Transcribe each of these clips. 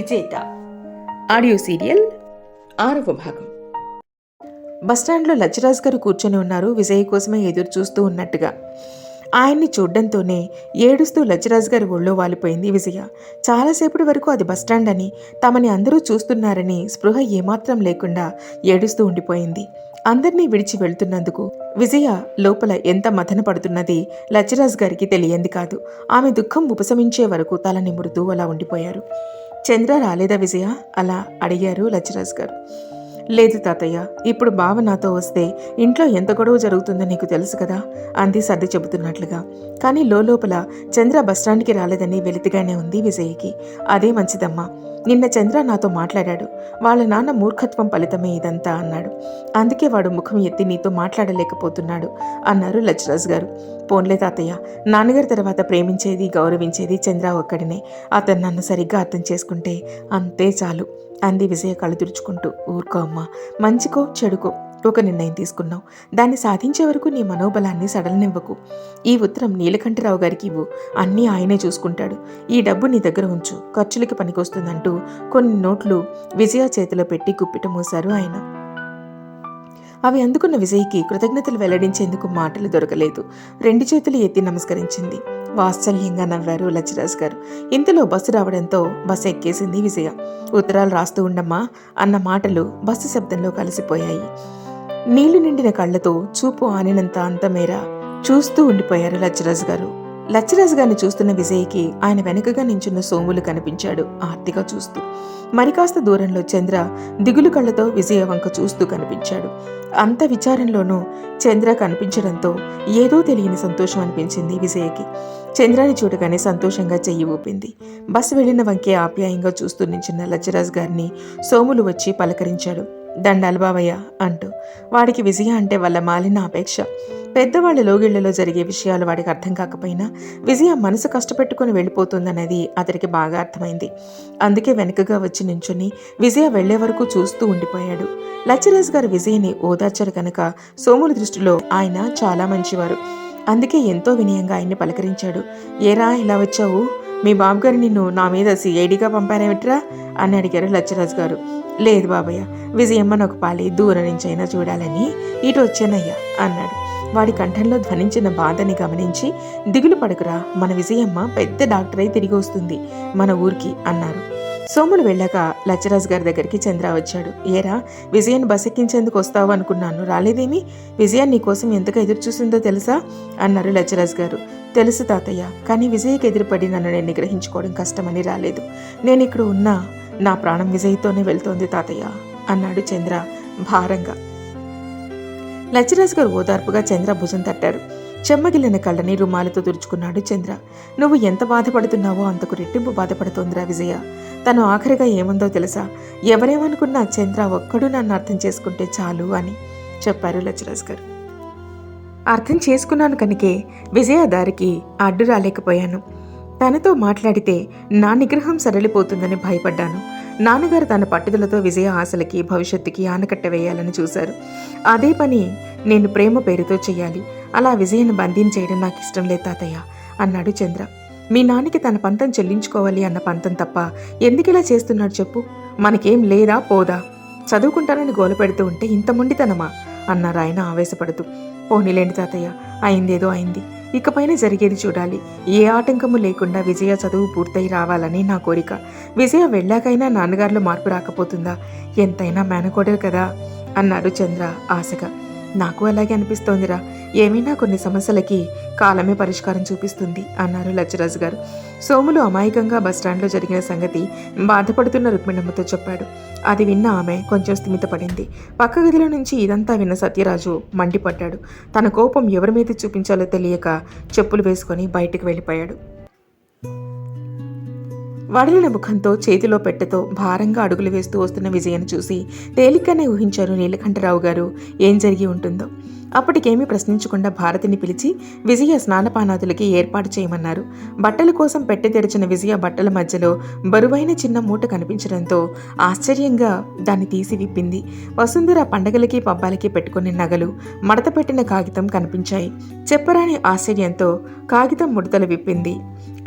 విజేత. Audio serial ఆరవ భాగం. బస్టాండ్లో లచ్చరాజ్ గారు కూర్చొని ఉన్నారు. విజయ్ కోసమే ఎదురు చూస్తూ ఉన్నట్టుగా. ఆయన్ని చూడ్డంతోనే ఏడుస్తూ లచ్చరాజ్ గారి ఒళ్ళో వాలిపోయింది విజయ. చాలాసేపటి వరకు అది బస్టాండ్ అని తమని అందరూ చూస్తున్నారని స్పృహ ఏమాత్రం లేకుండా ఏడుస్తూ ఉండిపోయింది. అందర్నీ విడిచి వెళ్తున్నందుకు విజయ లోపల ఎంత మథన పడుతున్నది లచ్చరాజ్ గారికి తెలియంది కాదు. ఆమె దుఃఖం ఉపశమించే వరకు తల నిమురుతూ అలా ఉండిపోయారు. చంద్ర రాలేదా విజయ? అలా అడిగారు లచ్చరాజ్ గారు. లేదు తాతయ్య ఇప్పుడు బావ నాతో వస్తే ఇంట్లో ఎంత గొడవ జరుగుతుందో నీకు తెలుసు కదా అంది సర్ది చెబుతున్నట్లుగా. కానీ లోపల చంద్ర బస్టాండ్కి రాలేదని వెలితిగానే ఉంది విజయ్కి. అదే మంచిదమ్మా నిన్న చంద్ర నాతో మాట్లాడాడు వాళ్ళ నాన్న మూర్ఖత్వం ఫలితమే ఇదంతా అన్నాడు. అందుకే వాడు ముఖం ఎత్తి నీతో మాట్లాడలేకపోతున్నాడు అన్నారు లచ్చరాజు గారు. పోన్లే తాతయ్య నాన్నగారి తర్వాత ప్రేమించేది గౌరవించేది చంద్ర ఒక్కడినే అతను నన్ను సరిగ్గా అర్థం చేసుకుంటే అంతే చాలు అంది విజయ కళ్ళు తుడుచుకుంటూ. ఊరుకో అమ్మా మంచికో చెడుకో ఒక నిర్ణయం తీసుకున్నావు. దాన్ని సాధించే వరకు నీ మనోబలాన్ని సడలనివ్వకు. ఈ ఉత్తరం నీలకంఠరావు గారికి ఇవ్వు. అన్నీ ఆయనే చూసుకుంటాడు. ఈ డబ్బు నీ దగ్గర ఉంచు. ఖర్చులకి పనికొస్తుందంటూ కొన్ని నోట్లు విజయ చేతిలో పెట్టి గుప్పిట మూశారు ఆయన. అవి అందుకున్న విజయ్కి కృతజ్ఞతలు వెల్లడించేందుకు మాటలు దొరకలేదు. రెండు చేతులు ఎత్తి నమస్కరించింది. వాత్సల్యంగా నవ్వారు లచ్చిరాజు గారు. ఇంతలో బస్సు రావడంతో బస్సు ఎక్కేసింది విజయ. ఉత్తరాలు రాస్తూ ఉండమ్మా అన్న మాటలు బస్సు శబ్దంలో కలిసిపోయాయి. నీళ్ళు నిండిన కళ్ళతో చూపు ఆనినంత అంతమేర చూస్తూ ఉండిపోయారు లచ్చిరాజు గారు. లచ్చిరాజు గారిని చూస్తున్న విజయ్కి ఆయన వెనుకగా నించున్న సోములు కనిపించాడు ఆర్తిగా చూస్తూ. మరి కాస్త దూరంలో చంద్ర దిగులు కళ్ళతో విజయ వంక చూస్తూ కనిపించాడు. అంత విచారంలోనూ చంద్ర కనిపించడంతో ఏదో తెలియని సంతోషం అనిపించింది విజయకి. చంద్రాని చూడగానే సంతోషంగా చెయ్యి ఊపింది. బస్సు వెళ్ళిన వంకే ఆప్యాయంగా చూస్తూ నించిన లచ్చరాజ్ గారిని సోములు వచ్చి పలకరించాడు. దండాలు బావయ్య అంటూ. వాడికి విజయ అంటే వాళ్ళ మాలిన అపేక్ష. పెద్దవాళ్ళ లోగిళ్ళలో జరిగే విషయాలు వాడికి అర్థం కాకపోయినా విజయ మనసు కష్టపెట్టుకుని వెళ్ళిపోతుందనేది అతడికి బాగా అర్థమైంది. అందుకే వెనుకగా వచ్చి నించుని విజయ వెళ్ళే వరకు చూస్తూ ఉండిపోయాడు. లచ్చరాజ్ గారు విజయని ఓదార్చారు కనుక సోముల దృష్టిలో ఆయన చాలా మంచివారు. అందుకే ఎంతో వినయంగా ఆయన్ని పలకరించాడు. ఏరా ఇలా వచ్చావు? మీ బాబుగారు నిన్ను నా మీద సిఐడిగా పంపారేమిట్రా? అని అడిగారు లచ్చరాజు గారు. లేదు బాబయ్య విజయమ్మ నాకు పాలి దూరం నుంచి అయినా చూడాలని ఇటు వచ్చానయ్యా అన్నాడు. వాడి కంఠంలో ధ్వనించిన బాధని గమనించి దిగులు పడకురా మన విజయమ్మ పెద్ద డాక్టర్ అయి తిరిగి వస్తుంది మన ఊరికి అన్నారు. సోములు వెళ్ళాక లచ్చరాజు గారి దగ్గరికి చంద్ర వచ్చాడు. ఏరా విజయాన్ని బసెక్కించేందుకు వస్తావు అనుకున్నాను. రాలేదేమి? విజయాన్ని నీకోసం ఎంతగా ఎదురు చూసిందో తెలుసా? అన్నారు లచ్చరాజు గారు. తెలుసు తాతయ్య కానీ విజయ్కి ఎదురుపడి నన్ను నేను నిగ్రహించుకోవడం కష్టమని రాలేదు. నేను ఇక్కడ ఉన్నా నా ప్రాణం విజయ్తోనే వెళ్తోంది తాతయ్య అన్నాడు చంద్ర భారంగా. లచ్చరాజు గారు ఓదార్పుగా చంద్ర భుజం తట్టారు. చెమ్మగిలిన కళ్ళని రుమాలతో తుడుచుకున్నాడు చంద్ర. నువ్వు ఎంత బాధపడుతున్నావో అంతకు రెట్టింపు బాధపడుతోందిరా విజయ. తను ఆఖరిగా ఏముందో తెలుసా? ఎవరేమనుకున్నా చంద్ర ఒక్కడు నన్ను అర్థం చేసుకుంటే చాలు అని చెప్పారు లచ్చరాజు గారు అర్థం చేసుకున్నాను కనుకే విజయ దారికి అడ్డు రాలేకపోయాను. తనతో మాట్లాడితే నా నిగ్రహం సరళిపోతుందని భయపడ్డాను. నాన్నగారు తన పట్టుదలతో విజయ ఆశలకి భవిష్యత్తుకి ఆనకట్ట వేయాలని చూశారు. అదే పని నేను ప్రేమ పేరుతో చేయాలి. అలా విజయను బంధించేయడం నాకు ఇష్టం లేదు తాతయ్య అన్నాడు చంద్ర. మీ నాన్నకి తన పంతం చెల్లించుకోవాలి అన్న పంతం తప్ప ఎందుకిలా చేస్తున్నాడు చెప్పు? మనకేం లేదా? పోదా? చదువుకుంటానని గోల పెడుతూ ఉంటే ఇంత మొండితనమా? అన్నారు ఆయన ఆవేశపడుతూ. పోనీలేండి తాతయ్య అయిందేదో అయింది. ఇకపైన జరిగేది చూడాలి. ఏ ఆటంకము లేకుండా విజయ చదువు పూర్తయి రావాలని నా కోరిక. విజయ వెళ్ళాకైనా నాన్నగారిలో మార్పు రాకపోతుందా? ఎంతైనా మేనకోడలు కదా అన్నాడు చంద్ర ఆశగా. నాకు అలాగే అనిపిస్తోందిరా. ఏమైనా కొన్ని సమస్యలకి కాలమే పరిష్కారం చూపిస్తుంది అన్నారు లచ్చరాజు గారు. సోములు అమాయకంగా బస్టాండ్లో జరిగిన సంగతి బాధపడుతున్న రుక్మిణమ్మతో చెప్పాడు. అది విన్న ఆమె కొంచెం స్థిమితపడింది. పక్క గదిలో నుంచి ఇదంతా విన్న సత్యరాజు మండిపడ్డాడు. తన కోపం ఎవరి మీద చూపించాలో తెలియక చెప్పులు వేసుకొని బయటికి వెళ్ళిపోయాడు. వడిలిన ముఖంతో చేతిలో పెట్టెతో భారంగా అడుగులు వేస్తూ వస్తున్న విజయను చూసి తేలికనే ఊహించారు నీలకంఠరావు గారు. ఏం జరిగి ఉంటుందో? అప్పటికేమీ ప్రశ్నించకుండా భారతిని పిలిచి విజయ స్నానపానాదులకి ఏర్పాటు చేయమన్నారు. బట్టల కోసం పెట్టె తెరిచిన విజయ బట్టల మధ్యలో బరువైన చిన్న మూట కనిపించడంతో ఆశ్చర్యంగా దాన్ని తీసి విప్పింది. వసుంధర పండగలకి పబ్బాలకి పెట్టుకునే నగలు మడత పెట్టిన కాగితం కనిపించాయి. చెప్పరాని ఆశ్చర్యంతో కాగితం ముడతలు విప్పింది.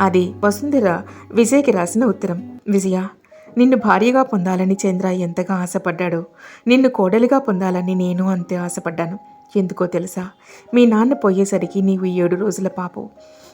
అది వసుంధర విజయ్కి రాసిన ఉత్తరం. విజయ నిన్ను భార్యగా పొందాలని చంద్ర ఎంతగా ఆశపడ్డాడో నిన్ను కోడలిగా పొందాలని నేను అంతే ఆశపడ్డాను. ఎందుకో తెలుసా? మీ నాన్న పోయేసరికి నీవు ఏడు రోజుల పాపు.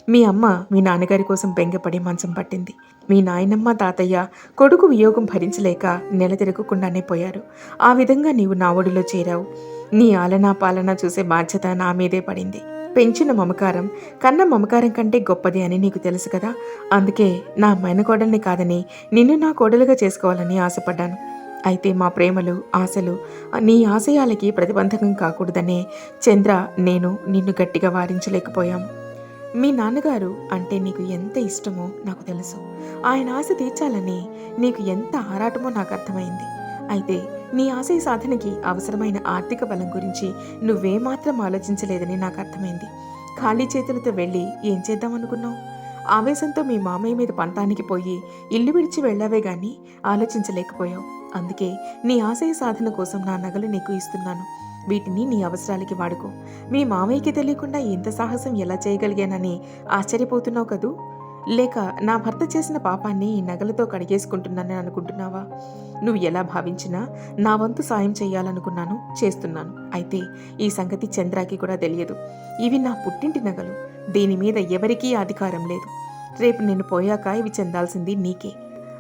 మీ అమ్మ మీ నాన్నగారి కోసం బెంగపడి మంచం పట్టింది. మీ నాయనమ్మ తాతయ్య కొడుకు వియోగం భరించలేక నెల తిరగకుండానే పోయారు. ఆ విధంగా నీవు నా ఒడిలో చేరావు. నీ ఆలనా పాలన చూసే బాధ్యత నా మీదే పడింది. పెంచిన మమకారం కన్న మమకారం కంటే గొప్పది అని నీకు తెలుసు కదా? అందుకే నా మైనకోడల్ని కాదని నిన్ను నా కోడలుగా చేసుకోవాలని ఆశపడ్డాను. అయితే మా ప్రేమలు ఆశలు నీ ఆశయాలకి ప్రతిబంధకం కాకూడదనే చంద్ర నేను నిన్ను గట్టిగా వారించలేకపోయాం మీ నాన్నగారు అంటే నీకు ఎంత ఇష్టమో నాకు తెలుసు. ఆయన ఆశ తీర్చాలని నీకు ఎంత ఆరాటమో నాకు అర్థమైంది. అయితే నీ ఆశయ సాధనకి అవసరమైన ఆర్థిక బలం గురించి నువ్వేమాత్రం ఆలోచించలేదని నాకు అర్థమైంది. ఖాళీ చేతులతో వెళ్ళి ఏం చేద్దాం అనుకున్నావు ఆవేశంతో మీ మామయ్య మీద పంతానికి పోయి ఇల్లు విడిచి వెళ్ళావే గాని ఆలోచించలేకపోయావు. అందుకే నీ ఆశయ సాధన కోసం నా నగలు నీకు ఇస్తున్నాను. వీటిని నీ అవసరాలకి వాడుకో. మీ మామయ్యకి తెలియకుండా ఇంత సాహసం ఎలా చేయగలిగానని ఆశ్చర్యపోతున్నావు కదూ? లేక నా భర్త చేసిన పాపాన్ని ఈ నగలతో కడిగేసుకుంటున్నానని అనుకుంటున్నావా? నువ్వు ఎలా భావించినా నా వంతు సాయం చేయాలనుకున్నాను చేస్తున్నాను. అయితే ఈ సంగతి చంద్రాకి కూడా తెలియదు. ఇవి నా పుట్టింటి నగలు. దీని మీద ఎవరికీ అధికారం లేదు. రేపు నేను పోయాక ఇవి చెందాల్సింది నీకే.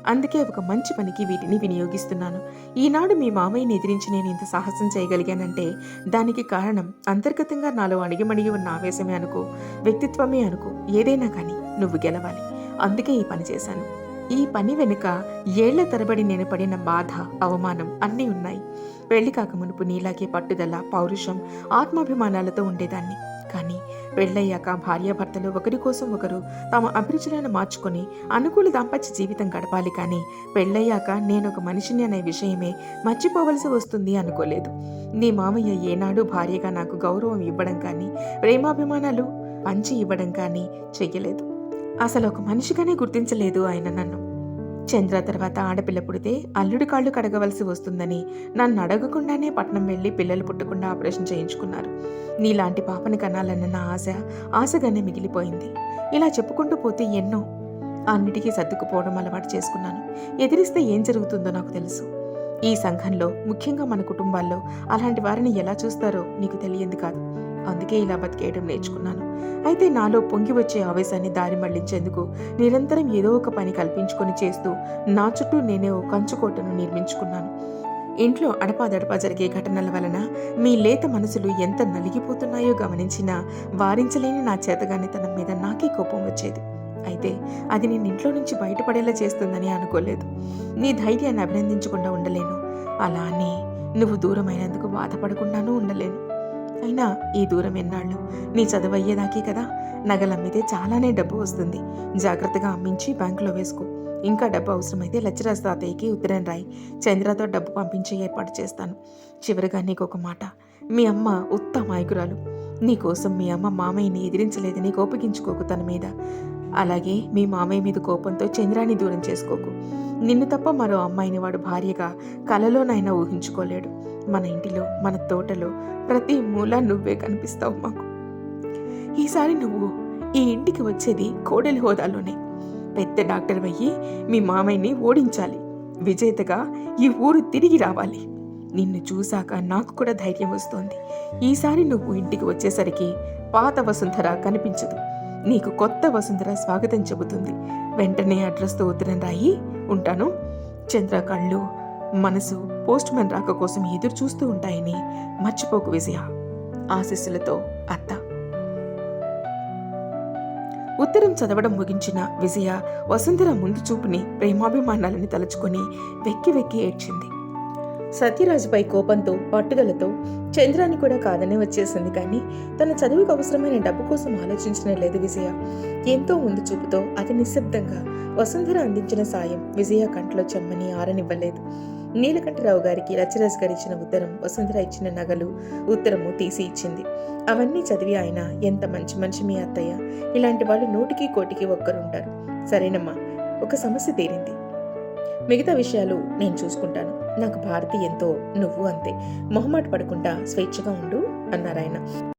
అందుకే ఒక మంచి పనికి వీటిని వినియోగిస్తున్నాను. ఈనాడు మీ మామయ్యని ఎదిరించి నేను ఇంత సాహసం చేయగలిగానంటే దానికి కారణం అంతర్గతంగా నాలో అణిగిమణిగి ఉన్న ఆవేశమే అనుకో వ్యక్తిత్వమే అనుకో ఏదైనా కానీ నువ్వు గెలవాలి. అందుకే ఈ పని చేశాను. ఈ పని వెనుక ఏళ్ళ తరబడి నేను పడిన బాధ అవమానం అన్నీ ఉన్నాయి. పెళ్ళి కాక మునుపు నీలాగే పట్టుదల పౌరుషం ఆత్మాభిమానాలతో ఉండేదాన్ని. కానీ పెళ్ళయ్యాక భార్యాభర్తలు ఒకరి కోసం ఒకరు తమ అభిరుచులను మార్చుకొని అనుకూల దాంపత్య జీవితం గడపాలి కానీ పెళ్ళయ్యాక నేను ఒక మనిషిని అనే విషయమే మర్చిపోవలసి వస్తుంది అనుకోలేదు. నీ మామయ్య ఏనాడు భార్యగా నాకు గౌరవం ఇవ్వడం కానీ ప్రేమాభిమానాలు పంచి ఇవ్వడం కానీ చెయ్యలేదు. అసలు ఒక మనిషిగానే గుర్తించలేదు ఆయన నన్ను. చంద్ర తర్వాత ఆడపిల్ల పుడితే అల్లుడి కాళ్ళు కడగవలసి వస్తుందని నన్ను అడగకుండానే పట్నం వెళ్ళి పిల్లలు పుట్టకుండా ఆపరేషన్ చేయించుకున్నారు. నీలాంటి పాపని కనాలన్న నా ఆశ ఆశగానే మిగిలిపోయింది. ఇలా చెప్పుకుంటూ పోతే ఎన్నో. అన్నిటికీ సర్దుకుపోవడం అలవాటు చేసుకున్నాను. ఎదిరిస్తే ఏం జరుగుతుందో నాకు తెలుసు. ఈ సంఘంలో ముఖ్యంగా మన కుటుంబాల్లో అలాంటి వారిని ఎలా చూస్తారో నీకు తెలియంది కాదు. అందుకే ఇలా బతికేయడం నేర్చుకున్నాను. అయితే నాలో పొంగి వచ్చే ఆవేశాన్ని దారి మళ్ళించేందుకు నిరంతరం ఏదో ఒక పని కల్పించుకొని చేస్తూ నా చుట్టూ నేనే ఓ కంచుకోటను నిర్మించుకున్నాను. ఇంట్లో అడపాదడపా జరిగే ఘటనల వలన మీ లేత మనసులు ఎంత నలిగిపోతున్నాయో గమనించినా వారించలేని నా చేతగానితనం మీద నాకే కోపం వచ్చేది. అయితే అది నేను ఇంట్లో నుంచి బయటపడేలా చేస్తుందని అనుకోలేదు. నీ ధైర్యాన్ని అభినందించకుండా ఉండలేను. అలా అని నువ్వు దూరమైనందుకు బాధపడకుండానూ ఉండలేను. అయినా ఈ దూరం ఎన్నాళ్ళు? నీ చదువయ్యేదాకే కదా. నగలమ్మితే చాలానే డబ్బు వస్తుంది. జాగ్రత్తగా అమ్మించి బ్యాంకులో వేసుకో. ఇంకా డబ్బు అవసరమైతే లచ్చరాజ్ తాతయ్యకి ఉత్తరం రాయి. చంద్రతో డబ్బు పంపించే ఏర్పాటు చేస్తాను. చివరిగా నీకు ఒక మాట. మీ అమ్మ ఉత్తమ మాయకురాలు నీకోసం మీ అమ్మ మామయ్యని ఎదిరించలేదని కోపగించుకోకు తన మీద. అలాగే మీ మామయ్య మీద కోపంతో చంద్రాన్ని దూరం చేసుకోకు. నిన్ను తప్ప మరో అమ్మాయిని వాడు భార్యగా కలలోనైనా ఊహించుకోలేడు. మన ఇంటిలో మన తోటలో ప్రతి మూల నువ్వే కనిపిస్తావు మాకు. ఈసారి నువ్వు ఈ ఇంటికి వచ్చేది కోడలి హోదాలోనే. పెద్ద డాక్టర్ అయ్యి మీ మామయ్యని ఓడించాలి. విజేతగా ఈ ఊరు తిరిగి రావాలి. నిన్ను చూశాక నాకు కూడా ధైర్యం వస్తోంది. ఈసారి నువ్వు ఇంటికి వచ్చేసరికి పాత వసుంధర కనిపించదు. నీకు కొత్త వసుంధర స్వాగతం చెబుతుంది. వెంటనే అడ్రస్తో ఉత్తరం రాయి ఉంటాను. చంద్ర కళ్ళు మనసు పోస్ట్ మ్యాన్ రాక కోసం ఎదురు చూస్తూ ఉంటాయని మర్చిపోకు విజయ ఆశీస్సులతో అత్త. ఉత్తరం చదవడం ముగించిన విజయ వసుంధర ముందు చూపుని ప్రేమాభిమానాలని తలుచుకొని వెక్కి వెక్కి ఏడ్చింది. సత్యరాజుపై కోపంతో పట్టుదలతో చంద్రాన్ని కూడా కాదనే వచ్చేసింది కానీ తన చదువుకు అవసరమైన డబ్బు కోసం ఆలోచించడం లేదు విజయ. ఎంతో ముందు చూపుతో అతి నిశ్శబ్దంగా వసుంధర అందించిన సాయం విజయ కంట్లో చెమ్మని ఆరనివ్వలేదు. నీలకంఠరావు గారికి రచరస్ గారు ఇచ్చిన ఉత్తరం వసుంధర ఇచ్చిన నగలు ఉత్తరము తీసి ఇచ్చింది. అవన్నీ చదివి ఆయన ఎంత మంచి మనిషి మీ అత్తయ్య? ఇలాంటి వాళ్ళు నూటికి కోటికి ఒక్కరుంటారు. సరేనమ్మా ఒక సమస్య తీరింది. మిగతా విషయాలు నేను చూసుకుంటాను. నాకు భారతి ఎంతో నువ్వు అంతే. మొహమాట పడకుండా స్వేచ్ఛగా ఉండు అన్నారాయన.